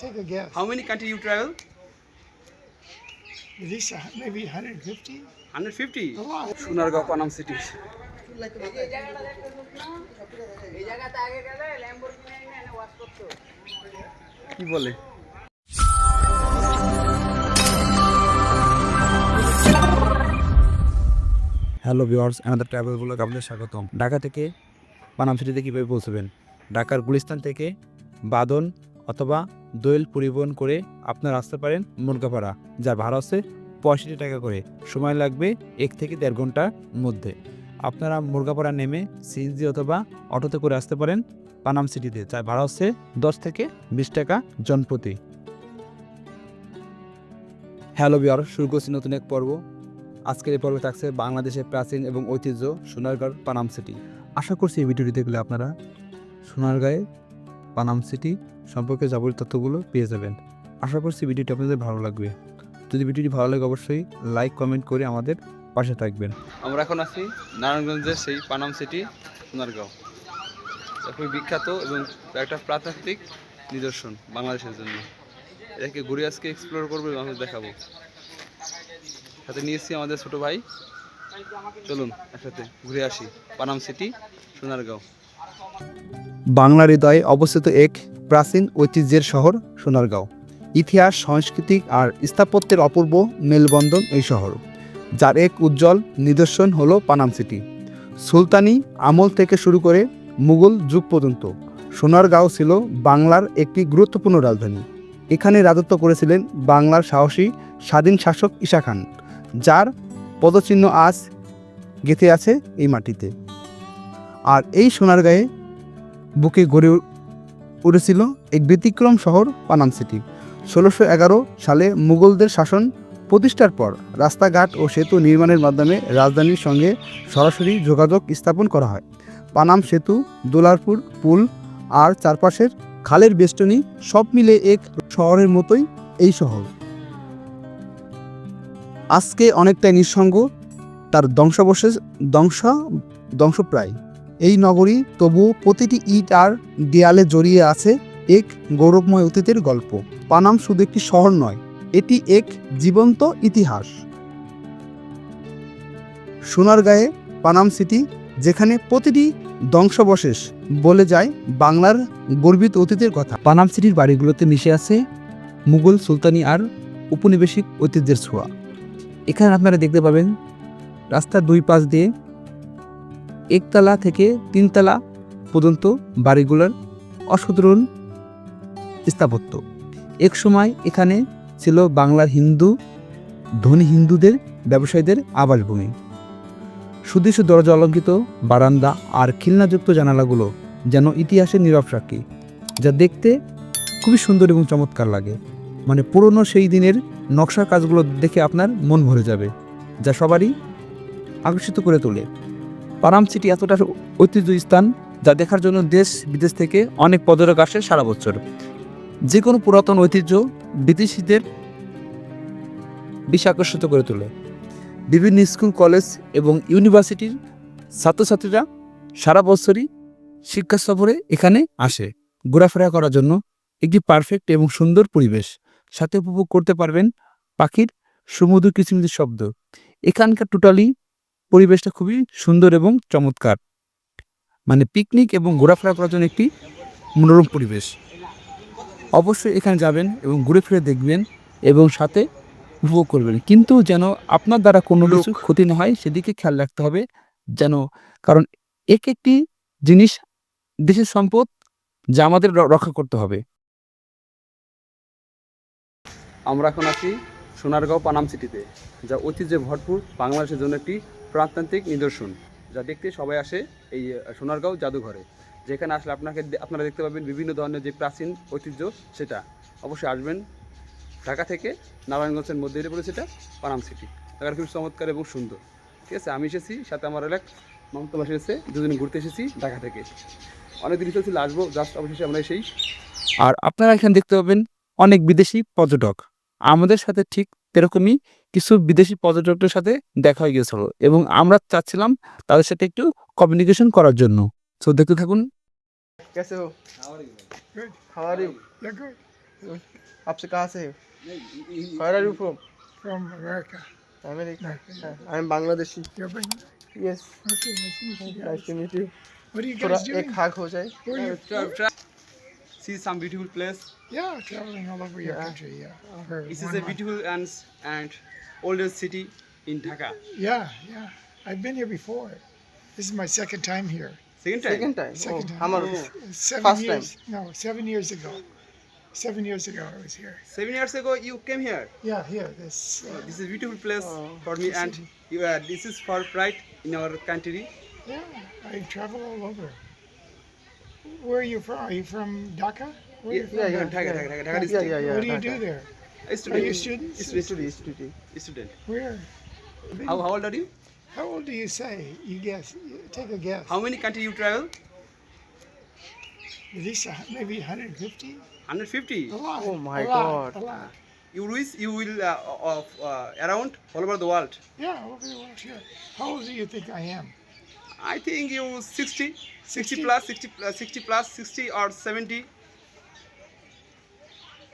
take a guess. How many country you travel? At least maybe 150. 150. A lot. Sonargaon Panam city কি বলে hello viewers আমাদের travel blog আপনাদের স্বাগতম ঢাকা থেকে পানাম সিটিতে কীভাবে পৌঁছবেন ঢাকার গুলিস্তান থেকে বাদন অথবা দোয়েল পরিবহন করে আপনারা আসতে পারেন মুরগাপাড়া। যার ভাড়া আছে পঁয়ষট্টি টাকা করে। সময় লাগবে এক থেকে দেড় ঘণ্টার মধ্যে। আপনারা মুরগাপাড়া নেমে সিএনজি অথবা অটোতে করে আসতে পারেন পানাম সিটিতে। যার ভাড়া হচ্ছে দশ থেকে বিশ টাকা জনপ্রতি। হ্যালো বিয়ার শুরু করছি নতুন এক পর্ব। আজকের এই পর্বে থাকছে বাংলাদেশের প্রাচীন এবং ঐতিহ্য সোনারগাঁও পানাম সিটি। আশা করছি এই ভিডিওটি দেখলে আপনারা সোনারগাঁয়ে পানাম সিটি সম্পর্কে যাবতীয় তথ্যগুলো পেয়ে যাবেন। আশা করছি ভিডিওটি আপনাদের ভালো লাগবে। যদি ভিডিওটি ভালো লাগে অবশ্যই লাইক, কমেন্ট করে আমাদের পাশে থাকবেন। আমরা এখন আছি নারায়ণগঞ্জের সেই পানাম সিটি, সোনারগাঁও। খুবই বিখ্যাত এবং একটা প্রাকৃতিক নিদর্শন বাংলাদেশের জন্য। এটাকে ঘুরে আজকে এক্সপ্লোর করব এবং আমাদের দেখাবো। সাথে নিয়েছি আমাদের ছোট ভাই। চলুন একসাথে ঘুরে আসি। পানাম সিটি, সোনারগাঁও। বাংলার হৃদয়ে অবস্থিত এক প্রাচীন ঐতিহ্যের শহর সোনারগাঁও। ইতিহাস, সাংস্কৃতিক আর স্থাপত্যের অপূর্ব মেলবন্ধন এই শহর, যার এক উজ্জ্বল নিদর্শন হলো পানাম সিটি। সুলতানি আমল থেকে শুরু করে মুঘল যুগ পর্যন্ত সোনারগাঁও ছিল বাংলার একটি গুরুত্বপূর্ণ রাজধানী। এখানে রাজত্ব করেছিলেন বাংলার সাহসী স্বাধীন শাসক ঈশা খান, যার পদচিহ্ন আজ গেঁথে আছে এই মাটিতে। আর এই সোনার সোনারগাঁয়ে বুকে গড়ে উঠেছিল এক ব্যতিক্রম শহর পানাম সিটি। ষোলোশো এগারো সালে মুঘলদের শাসন প্রতিষ্ঠার পর রাস্তাঘাট ও সেতু নির্মাণের মাধ্যমে রাজধানীর সঙ্গে সরাসরি যোগাযোগ স্থাপন করা হয়। পানাম সেতু, দোলারপুর, পুল আর চারপাশের খালের বেষ্টনী সব মিলে এক শহরের মতোই এই শহর। আজকে অনেকটাই নিঃসঙ্গ, তার ধ্বংসাবশেষ, ধ্বংস, ধ্বংসপ্রায়। এই নগরী তবুও প্রতিটি ইট আর দেয়ালে জড়িয়ে আছে এক গৌরবময় অতীতের গল্প। পানাম শুধু একটি শহর নয়, এটি এক জীবন্ত ইতিহাস। সোনারগাঁয়ে পানাম সিটি, যেখানে প্রতিটি ধ্বংসবশেষ বলে যায় বাংলার গর্বিত অতীতের কথা। পানাম সিটির বাড়িগুলোতে মিশে আছে মুঘল সুলতানি আর উপনিবেশিক ঐতিহ্যের ছোঁয়া। এখানে আপনারা দেখতে পাবেন, রাস্তার দুই পাশ দিয়ে একতলা থেকে তিনতলা পর্যন্ত বাড়িগুলোর অসাধারণ স্থাপত্য। এক সময় এখানে ছিল বাংলার হিন্দু, ধনী হিন্দুদের, ব্যবসায়ীদের আবাসভূমি। সুদৃশ্য দরজা অলঙ্কিত, বারান্দা আর খিলনাযুক্ত জানালাগুলো যেন ইতিহাসের নীরব সাক্ষী, যা দেখতে খুবই সুন্দর এবং চমৎকার লাগে। মানে পুরনো সেই দিনের নকশার কাজগুলো দেখে আপনার মন ভরে যাবে, যা সবারই আকর্ষিত করে তোলে। পানাম সিটি এতটা ঐতিহ্য স্থান যা দেখার জন্য দেশ বিদেশ থেকে অনেক পর্যটক আসে সারা বছর। যে কোনো পুরাতন ঐতিহ্য বিদেশিদের বেশি আকর্ষিত করে তোলে। বিভিন্ন স্কুল, কলেজ এবং ইউনিভার্সিটির ছাত্রছাত্রীরা সারা বছরই শিক্ষা সফরে এখানে আসে। ঘোরাফেরা করার জন্য একটি পারফেক্ট এবং সুন্দর পরিবেশ। সাথে উপভোগ করতে পারবেন পাখির সমুদ্র কিচিমিচির শব্দ। এখানকার টোটালি পরিবেশটা খুবই সুন্দর এবং চমৎকার। মানে পিকনিক এবং ঘোরাফেরা করার জন্য একটি মনোরম পরিবেশ। অবশ্যই এখানে যাবেন এবং ঘুরে ফিরে দেখবেন এবং সাথে উপভোগ করবেন। কিন্তু যেন আপনার দ্বারা কোনো কিছু ক্ষতি না হয় সেদিকে খেয়াল রাখতে হবে যেন কারণ এক একটি জিনিস দেশের সম্পদ যা আমাদের রক্ষা করতে হবে। আমরা এখন আছি সোনারগাঁও পানাম সিটিতে যা ঐতিহ্যে ভরপুর বাংলাদেশের জন্য একটি প্রাণতান্ত্রিক নিদর্শন, যা দেখতে সবাই আসে এই সোনারগাঁও জাদুঘরে। যেখানে আসলে আপনাকে আপনারা দেখতে পাবেন বিভিন্ন ধরনের যে প্রাচীন ঐতিহ্য সেটা। অবশ্যই আসবেন ঢাকা থেকে নারায়ণগঞ্জের মধ্যে পড়েছে এটা পানাম সিটি ঢাকার খুব চমৎকার এবং সুন্দর। ঠিক আছে, আমি এসেছি, সাথে আমার এলাক মমতা বাসী এসেছে, দুজনে ঘুরতে এসেছি ঢাকা থেকে। অনেক দিন চলছিল আসব, জাস্ট অবশেষে আমরা এসেই। আর আপনারা এখানে দেখতে পাবেন অনেক বিদেশি পর্যটক। আমাদের সাথে ঠিক এরকমই কিছু বিদেশি পর্যটকদের সাথে দেখা হয়ে গিয়েছিল এবং আমরা চাচ্ছিলাম তাদের সাথে একটু কমিউনিকেশন করার জন্য তো দেখতে থাকুন कैसे हो Good. How are you You're good. आपसे कहाँ से हो Where are you from? From America. America. I am Bangladeshi. You're bring, Yes. okay, nice to meet you Nice guys. to meet you. What are you थोड़ा guys doing? एक हाग हो जाए see some beautiful place? Yeah, traveling all over your yeah. country. Yeah, this is a month. beautiful and and oldest city in Dhaka. Yeah, yeah. I've been here before. This is my second time here. Second time. Second time. Second time. Oh, time. Oh. Seven First years. Time. No, seven years ago. Seven years ago, I was here. Seven years ago, you came here. Yeah, here. This. Uh, this is beautiful place oh. for me, and you, uh, this is for pride in our country. Yeah, I travel all over. Where are you from? Are you from Dhaka? Yeah, yeah, Dhaka, Dhaka, Dhaka, yeah, yeah, yeah. What do you do there? I study. Are you students? Student, student, student. Where? How, how old are you? How old do you say? You guess. Take a guess. How many countries you travel? This maybe 150. 150. A lot. Oh my a lot, God. A lot. Uh, you will, you will uh, of uh, around all over the world. Yeah, all over the world. Yeah. How old do you think I am? I think you 60, 60 60? plus, 60 plus, 60 plus, 60 or 70.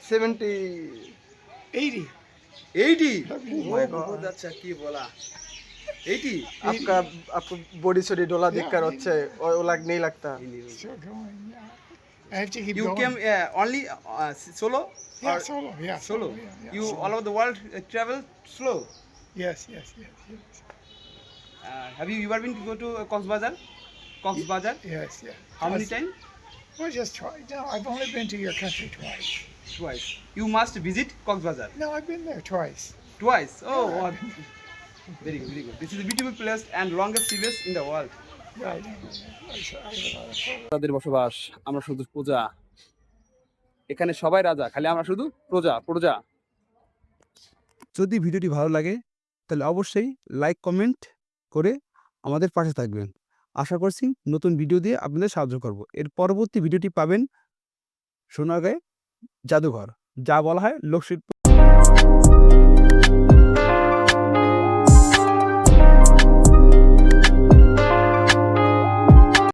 Seventy 80. 80. Oh my God. बहुत अच्छा की बोला 80 आपका आपको body सॉडी डोला Yeah, देखकर maybe. अच्छे और वो लग नहीं लगता Still going. Yeah. I have to keep you going. came uh, only uh, solo yeah, or solo. Yeah, solo Yeah, yeah, you solo. all over the world uh, travel slow Yes, yes, yes, yes. Uh, have you ever been to go to uh, Cox's Bazar Cox's Bazar Yes, yeah. how many times Well, just try. No, I've only been to your country twice. twice you must visit Cox's Bazar No, I've been there twice. twice oh Yeah. what very good very good this is a beautiful place and longest seaways in the world. তাদের বসবাস আমরা শুধু প্রজা এখানে সবাই রাজা খালি আমরা শুধু প্রজা প্রজা যদি ভিডিওটি ভালো লাগে তাহলে অবশ্যই লাইক কমেন্ট করে আমাদের পাশে থাকবেন। আশা করছি নতুন ভিডিও দিয়ে আপনাদের সাহায্য করব। এর পরবর্তী ভিডিওটি পাবেন সোনাগায় জাদুঘর। যা বলা হয় লোকশিল্প